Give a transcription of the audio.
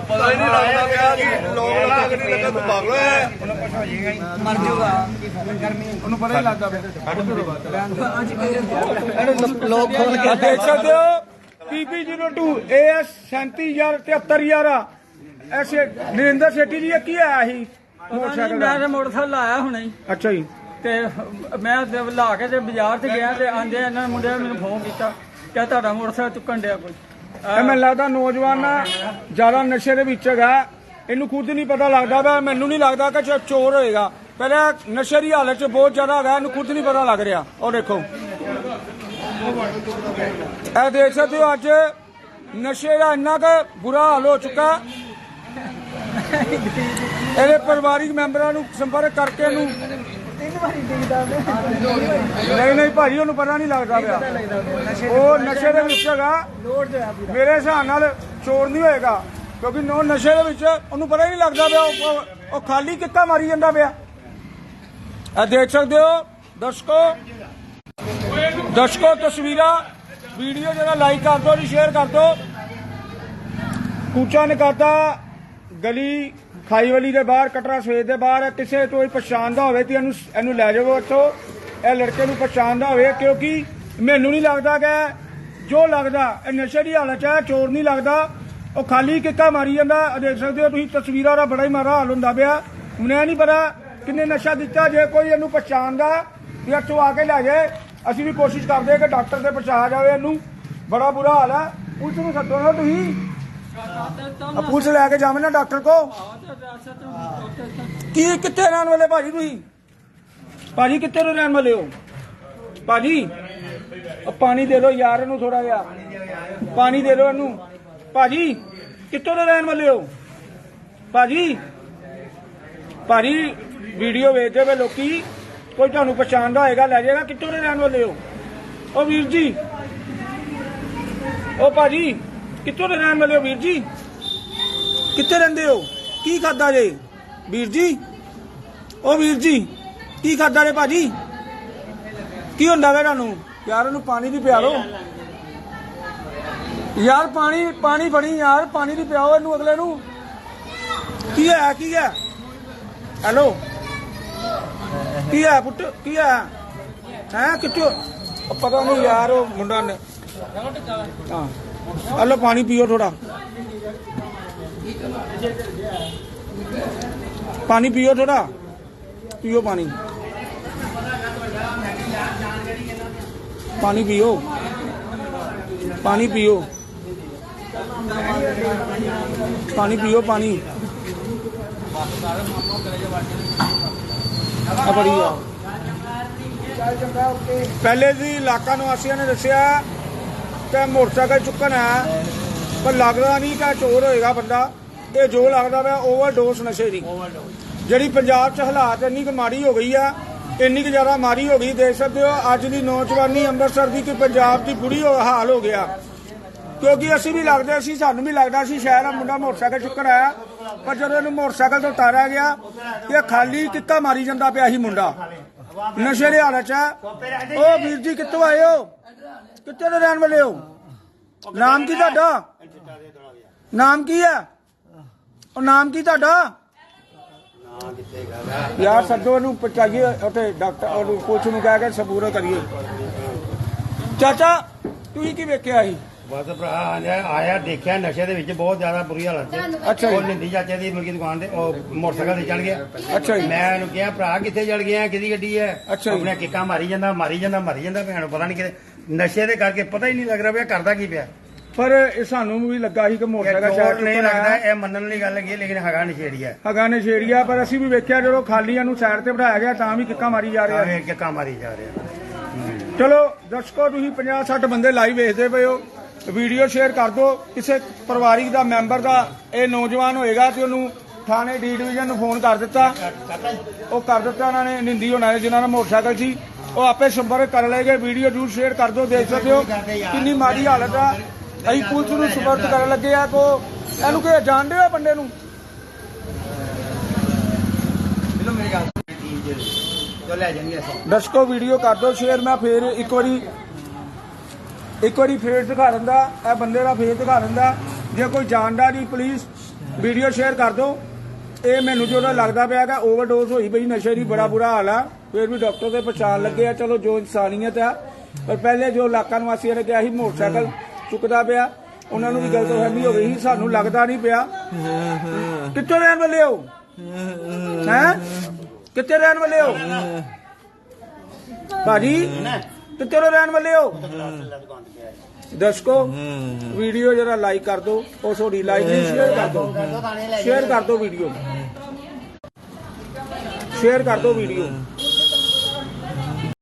ਪਤਾ ਹੀ ਨਹੀਂ ਲੱਗਦਾ ਪਿਆ ਕਿ ਲੋਕ ਲੱਗ ਨਹੀਂ ਲੱਗਾ ਤੂੰ ਪਾਗਲ ਹੋਇਆ ਦੇਖ ਸਕਦੇ ਹੋ PP02 AS 37000 73000 ਐਸੇ ਨਰਿੰਦਰ ਸ਼ੈਟੀ ਜੀ ਇਹ ਕੀ ਆਇਆ ਸੀ? ਮੋਟਰਸਾਈਕਲ ਮੈਂ ਦਾ ਤੇ ਮੋਟਰਸਾਈਕਲ ਆਇਆ ਹੁਣੇ ਹੀ। ਅੱਛਾ ਜੀ। ਤੇ ਮੈਂ ਤੇ ਲਾ ਕੇ ਤੇ ਬਾਜ਼ਾਰ ਤੇ ਗਿਆ ਤੇ ਆਂਦੇ ਇਹਨਾਂ ਨੇ ਮੁੰਡਿਆਂ ਨੇ ਮੈਨੂੰ ਫੋਨ ਕੀਤਾ ਕਿ ਤੁਹਾਡਾ ਮੋਟਰਸਾਈਕਲ ਚੁੱਕਣ ਡਿਆ ਕੋਈ। ਇਹ ਮੈਨੂੰ ਲੱਗਦਾ ਨੌਜਵਾਨ ਨਾ ਜ਼ਿਆਦਾ ਨਸ਼ੇ ਦੇ ਵਿੱਚ ਹੈਗਾ। ਇਹਨੂੰ ਖੁਦ ਨਹੀਂ ਪਤਾ ਲੱਗਦਾ ਵਾ ਮੈਨੂੰ ਨਹੀਂ ਲੱਗਦਾ ਕਿ ਚੋ- ਚੋਰ ਹੋਏਗਾ। ਪਹਿਲਾਂ ਨਸ਼ੇ ਦੀ ਹਾਲਤ 'ਚ ਬਹੁਤ ਜ਼ਿਆਦਾ ਹੈਗਾ ਇਹਨੂੰ ਖੁਦ ਨਹੀਂ ਪਤਾ ਲੱਗ ਰਿਹਾ। ਉਹ ਦੇਖੋ। ਇਹ ਦੇਖ ਸਕਦੇ ਹੋ ਅੱਜ ਨਸ਼ੇ ਦਾ ਇੰਨਾ ਕੁ ਬੁਰਾ ਹਾਲ ਹੋ ਚੁੱਕਾ। ਇਹਦੇ ਪਰਿਵਾਰਿਕ ਮੈਂਬਰਾਂ ਨੂੰ ਸੰਪਰਕ ਕਰਕੇ ਇਹਨੂੰ ਨਹੀਂ ਨਹੀਂ ਭਾਜੀ, ਉਹਨੂੰ ਪਤਾ ਨਹੀਂ ਲੱਗਦਾ ਪਿਆ। ਉਹ ਨਸ਼ੇ ਦੇ ਵਿੱਚ ਹੈਗਾ। ਮੇਰੇ ਹਿਸਾਬ ਨਾਲ ਚੋਰ ਨਹੀਂ ਹੋਏਗਾ, ਕਿਉਂਕਿ ਨੋ ਨਸ਼ੇ ਦੇ ਵਿੱਚ, ਉਹਨੂੰ ਪਤਾ ਹੀ ਨਹੀਂ ਲੱਗਦਾ ਪਿਆ, ਉਹ- ਖਾਲੀ ਕਿੱਕਾ ਮਾਰੀ ਜਾਂਦਾ ਪਿਆ। ਇਹ ਦੇਖ ਸਕਦੇ ਹੋ, ਦਰਸ਼ਕੋ। ਦਰਸ਼ਕੋ, ਤਸਵੀਰਾਂ, ਵੀਡੀਓ ਜਿਹੜਾ ਲਾਈਕ ਕਰ ਦਿਓ ਜੀ ਸ਼ੇਅਰ ਕਰ ਦਿਓ। ਕੂਚਾ ਨਿਕਾਤਾ ਗਲੀ ਖਾਈ ਦੇ ਬਾਹਰ, ਕਟਰਾ ਸਵੇਤ ਦੇ ਬਾਹਰ ਕਿਸੇ ਤੋਂ ਹੀ ਪਛਾਣਦਾ ਹੋਵੇ ਤੇ ਇਹਨੂੰ ਇਹਨੂੰ ਲੈ ਜਾਵੋ ਇੱਥੋਂ ਇਹ ਲੜਕੇ ਨੂੰ ਪਛਾਣਦਾ ਹੋਵੇ ਕਿਉਂਕਿ ਮੈਨੂੰ ਨਹੀਂ ਲੱਗਦਾ ਕਿ ਜੋ ਲੱਗਦਾ, ਇਹ ਨਸ਼ੇ ਦੀ ਹਾਲਤ ਹੈ, ਚੋਰ ਨਹੀਂ ਲੱਗਦਾ। ਉਹ ਖਾਲੀ ਕਿੱਕਾ ਮਾਰੀ ਜਾਂਦਾ ਦੇਖ ਸਕਦੇ ਹੋ ਤੁਸੀਂ, ਤਸਵੀਰਾਂ ਦਾ ਬੜਾ ਹੀ ਮਾਰਾ ਹਾਲ ਹੁੰਦਾ ਪਿਆ। ਮੈਨੂੰ ਇਹ ਨਹੀਂ ਪਤਾ ਕਿੰਨੇ ਨਸ਼ਾ ਦਿੱਤਾ, ਜੇ ਕੋਈ ਇਹਨੂੰ ਪਛਾਣਦਾ ਤੇ ਇੱਥੋਂ ਆ ਕੇ ਲੈ ਜਾਏ। ਅਸੀਂ ਵੀ ਕੋਸ਼ਿਸ਼ ਕਰਦੇ ਕਿ ਡਾਕਟਰ ਦੇ ਪਛਾਣ ਜਾਵੇ ਇਹਨੂੰ। ਬੜਾ ਬੁਰਾ ਹਾਲ ਹੈ। ਪੁਲਿਸ ਨੂੰ ਸੱਦੋ ਨਾ ਤੁਸੀਂ। ਆ ਪੁਲਿਸ ਲੈ ਕੇ ਜਾਵੇ ਨਾ ਡਾਕਟਰ ਕੋ। ਕੀ, ਕਿੱਥੇ ਰਹਿਣ ਵਾਲੇ ਭਾਜੀ ਤੁਸੀਂ? ਭਾਜੀ ਕਿੱਥੇ ਤੋਂ ਰਹਿਣ ਵਾਲੇ ਹੋ? ਭਾਜੀ ਉਹ ਪਾਣੀ ਦੇ ਦਿਓ ਯਾਰ ਇਹਨੂੰ ਥੋੜਾ ਜਿਹਾ। ਪਾਣੀ ਦੇ ਦਿਓ ਇਹਨੂੰ। ਭਾਜੀ, ਕਿੱਥੋਂ ਦੇ ਰਹਿਣ ਵਾਲੇ ਹੋ? ਭਾਜੀ ਭਾਜੀ, ਵੀਡੀਓ ਵੇਖਦੇ ਵੇ ਲੋਕੀ। ਕੋਈ ਤੁਹਾਨੂੰ ਪਛਾਣਦਾ ਹੋਏਗਾ, ਲੈ ਜਾਏਗਾ। ਕਿੱਥੋਂ ਦੇ ਰਹਿਣ ਵਾਲੇ ਹੋ? ਉਹ ਵੀਰ ਜੀ, ਉਹ ਭਾਜੀ ਕਿੱਥੋਂ ਦੇ ਰਹਿਣ ਵਾਲੇ ਹੋ ਵੀਰ ਜੀ? ਕਿੱਥੇ ਰਹਿੰਦੇ ਹੋ? ਕੀ ਖਾਦਾ ਜੇ? ਵੀਰ ਜੀ? ਉਹ ਵੀਰ ਜੀ, ਕੀ ਖਾਦਾ ਜੇ ਭਾਜੀ? ਕੀ ਹੁੰਦਾ ਵੇ ਤੁਹਾਨੂੰ? ਯਾਰ ਇਹਨੂੰ ਪਾਣੀ ਦੀ ਪਿਆ ਲਓ ਯਾਰ ਪਾਣੀ ਪਾਣੀ ਫੜੀ ਯਾਰ ਪਾਣੀ ਦੀ ਪਿਆਓ ਇਹਨੂੰ ਅਗਲੇ ਨੂੰ। ਕੀ ਹੈ ਕੀ ਹੈ ਹੈਲੋ? ਕੀ ਹੈ ਪੁੱਤ? ਕੀ ਹੈ ਹੈ, ਕਿੱਥੋਂ ਪਤਾ ਨਹੀਂ ਯਾਰ, ਉਹ ਮੁੰਡਾ ਨੇ ਹਾਂ। ਹਲੋ ਪਾਣੀ ਪੀਓ ਥੋੜਾ ਪਾਣੀ ਪੀਓ ਥੋੜਾ ਪੀਓ ਪਾਣੀ। ਪਾਣੀ ਪੀਓ। ਪਾਣੀ ਪੀਓ। ਪਾਣੀ ਪੀਓ ਪਾਣੀ। ਆ ਬੜੀ ਆ। ਪਹਿਲੇ ਜੀ ਇਲਾਕਾ ਨਿਵਾਸੀਆਂ ਨੇ ਦੱਸਿਆ ਕਿ ਮੋਟਰਸਾਈਕਲ ਚੁੱਕਣ ਹੈ, ਪਰ ਲੱਗਦਾ ਨਹੀਂ ਕਿ ਚੋਰ ਹੋਏਗਾ ਬੰਦਾ। ਇਹ ਜੋ ਲੱਗਦਾ ਵਾ ਓਵਰਡੋਸ ਨਸ਼ੇ ਦੀ। ਜਿਹੜੀ ਪੰਜਾਬ 'ਚ ਹਾਲਾਤ ਇੰਨੀ ਕੁ ਮਾੜੀ ਹੋ ਗਈ ਆ, ਇੰਨੀ ਕੁ ਜ਼ਿਆਦਾ ਮਾੜੀ ਹੋ ਗਈ, ਦੇਖ ਸਕਦੇ ਹੋ, ਅੱਜ ਦੀ ਨੌਜਵਾਨੀ ਅੰਮ੍ਰਿਤਸਰ ਦੀ ਕਿ ਪੰਜਾਬ ਦੀ ਬੁਰੀ ਹਾਲ ਹੋ ਗਿਆ। ਕਿਉਂਕਿ ਅਸੀਂ ਵੀ ਲੱਗਦੇ ਸੀ, ਸਾਨੂੰ ਵੀ ਲੱਗਦਾ ਸੀ, ਸ਼ਾਇਦ ਆ ਮੁੰਡਾ ਮੋਟਰਸਾਈਕਲ ਚੁੱਕਣ ਆਇਆ ਪਰ ਜਦੋਂ ਇਹਨੂੰ ਮੋਟਰਸਾਈਕਲ ਤੋਂ ਉਤਾਰਿਆ ਗਿਆ, ਇਹ ਖਾਲੀ ਕਿੱਕਾ ਮਾਰੀ ਜਾਂਦਾ ਪਿਆ ਸੀ ਮੁੰਡਾ। ਨਸ਼ੇ ਦੇ ਹਾਲਤ 'ਚ ਹੈ। ਉਹ ਵੀਰ ਜੀ, ਕਿੱਥੋਂ ਆਏ ਹੋ? ਕਿੱਥੇ ਦੇ ਰਹਿਣ ਵਾਲੇ ਹੋ? ਨਾਮ ਕੀ ਤੁਹਾਡਾ? ਨਾਮ ਕੀ ਹੈ ਉਹ ਨਾਮ ਕੀ ਤੁਹਾਡਾ? ਯਾਰ ਸੱਜੋ ਨੂੰ ਪਹੁੰਚਾਈਏ ਉੱਥੇ ਡਾਕਟਰ, ਉਹਨੂੰ ਪੁਲਿਸ ਨੂੰ ਕਹਿ ਕੇ ਸਬੂਰ ਕਰੀਏ। ਚਾਚਾ, ਤੁਸੀਂ ਕੀ ਵੇਖਿਆ ਸੀ? ਬਸ ਭਰਾ ਆਇਆ ਆਇਆ ਦੇਖਿਆ ਨਸ਼ੇ ਦੇ ਵਿੱਚ ਬਹੁਤ ਜ਼ਿਆਦਾ ਬੁਰੀ ਹਾਲਤ ਸੀ। ਅੱਛਾ। ਉਹ ਨਿੰਦੀ ਚਾਚੇ ਦੀ ਮੁਰਗੀ ਦੁਕਾਨ ਤੇ ਉਹ ਮੋਟਰਸਾਈਕਲ ਤੇ ਚੜ ਗਿਆ। ਅੱਛਾ ਜੀ। ਮੈਂ ਉਹਨੂੰ ਕਿਹਾ ਭਰਾ ਕਿੱਥੇ ਚੜ ਗਿਆ? ਕਿਹਦੀ ਗੱਡੀ ਹੈ। ਆਪਣੇ ਕਿੱਕਾਂ ਮਾਰੀ ਜਾਂਦਾ ਮਾਰੀ ਜਾਂਦਾ ਮਾਰੀ ਜਾਂਦਾ ਭੈਣ ਪਤਾ ਨਹੀਂ ਕਿਤੇ ਨਸ਼ੇ ਦੇ ਕਰਕੇ ਪਤਾ ਹੀ ਨਹੀਂ ਲੱਗ ਰਿਹਾ ਵੀ ਕਰਦਾ ਕੀ ਪਿਆ। ਪਰ ਇਹ ਸਾਨੂੰ ਵੀ ਲੱਗਾ ਸੀ ਕਿ ਮੋਟਰਸਾਈਕਲ ਸ਼ਾਇਦ ਨਹੀਂ ਲੱਗਦਾ। ਇਹ ਮੰਨਣ ਵਾਲੀ ਗੱਲ ਹੈਗੀ ਹੈ, ਲੇਕਿਨ ਹੈਗਾ ਨਸ਼ੇੜੀ ਹੈ। ਹਗਾ ਨੇ ਛੇੜਿਆ ਪਰ ਅਸੀਂ ਵੀ ਵੇਖਿਆ ਜਦੋਂ ਖਾਲੀਆਂ ਨੂੰ ਸਾਈਡ ਤੇ ਬਿਠਾਇਆ ਗਿਆ ਤਾਂ ਵੀ ਕਿੱਕਾ ਮਾਰੀ ਜਾ ਰਿਹਾ। ਆਵੇ ਕਿੱਕਾਂ ਮਾਰੀ ਜਾ ਰਿਹਾ। ਚਲੋ ਦਰਸ਼ਕੋ ਤੁਸੀਂ 50 60 ਬੰਦੇ ਲਾਈਵ ਵੇਖਦੇ ਪਏ ਹੋ। ਵੀਡੀਓ ਸ਼ੇਅਰ ਕਰ ਦਿਓ। ਕਿਸੇ ਪਰਿਵਾਰਿਕ ਦਾ ਮੈਂਬਰ ਦਾ ਇਹ ਨੌਜਵਾਨ ਹੋਏਗਾ ਤੇ ਉਹਨੂੰ ਥਾਣੇ ਡੀ ਡਿਵੀਜ਼ਨ ਨੂੰ ਫੋਨ ਕਰ ਦਿੱਤਾ। ਉਹ ਕਰ ਦਿੱਤਾ ਉਹਨਾਂ ਨੇ ਨਿੰਦੀ ਹੋਣਾ ਨੇ ਜਿਨ੍ਹਾਂ ਦਾ ਮੋਟਰਸਾਈਕਲ ਸੀ। ਉਹ ਆਪੇ ਸੰਪਰਕ ਕਰ ਲਏਗੇ ਵੀਡੀਓ ਜਰੂਰ ਸ਼ੇਅਰ ਕਰ ਦਿਓ ਦੇਖ ਸਕਦੇ ਹੋ। ਕਿੰਨੀ ਮਾੜੀ ਹਾਲਤ ਆ। ਅਸੀਂ ਪੁਲਿਸ ਨੂੰ ਸਪਰਤ ਕਰਨ ਲੱਗੇ ਆ ਕੋ ਇਹਨੂੰ ਕੋਈ ਜਾਣਦੇ ਹੋ ਬੰਦੇ ਨੂੰ? ਦਰਸ਼ਕੋ ਵੀਡੀਓ ਕਰ ਦਿਓ ਸ਼ੇਅਰ। ਮੈਂ ਫੇਰ ਇੱਕ ਵਾਰੀ ਇੱਕ ਵਾਰੀ ਫੇਰ ਦਿਖਾ ਦਿੰਦਾ, ਇਹ ਬੰਦੇ ਦਾ ਫੇਰ ਦਿਖਾ ਦਿੰਦਾ। ਜੇ ਕੋਈ ਜਾਣਦਾ ਨਹੀਂ ਪਲੀਜ਼ ਵੀਡੀਓ ਸ਼ੇਅਰ ਕਰ ਦਿਓ। ਇਹ ਮੈਨੂੰ ਜੋ ਲੱਗਦਾ ਪਿਆ ਕਿ ਓਵਰਡੋਜ਼ ਹੋਈ ਪਈ ਨਸ਼ੇ ਦੀ, ਬੜਾ ਬੁਰਾ ਹਾਲ ਆ। ਫਿਰ ਵੀ ਡਾਕਟਰ ਦੇ ਪਛਾਣ ਲੱਗੇ ਆ, ਚਲੋ ਜੋ ਇਨਸਾਨੀਅਤ ਆ। ਪਰ ਪਹਿਲੇ ਜੋ ਇਲਾਕਾ ਨਿਵਾਸੀਆਂ ਨੇ ਕਿਹਾ ਸੀ, ਮੋਟਰਸਾਈਕਲ ਚੁੱਕਦਾ ਪਿਆ। ਉਹਨਾਂ ਨੂੰ ਵੀ ਗਲਤਫਹਿਮੀ ਹੋ ਗਈ ਸੀ, ਸਾਨੂੰ ਲੱਗਦਾ ਨਹੀਂ ਪਿਆ। ਕਿੱਥੋਂ ਰਹਿਣ ਵਾਲੇ ਹੋ? ਹੈ? ਕਿੱਥੇ ਰਹਿਣ ਵਾਲੇ ਹੋ? ਭਾਜੀ? ਕਿੱਥੇ ਦੇ ਰਹਿਣ ਵਾਲੇ ਹੋ? ਦਰਸ਼ਕੋ ਵੀਡੀਓ ਜਰਾ ਲਾਈਕ ਕਰ ਦਿਓ ਉਹ ਤੁਹਾਡੀ ਲਾਈਕ ਨਹੀਂ ਸ਼ੇਅਰ ਕਰ ਦਿਓ। ਸ਼ੇਅਰ ਕਰ ਦਿਓ ਵੀਡੀਓ। ਸ਼ੇਅਰ ਕਰ ਦਿਓ ਵੀਡੀਓ।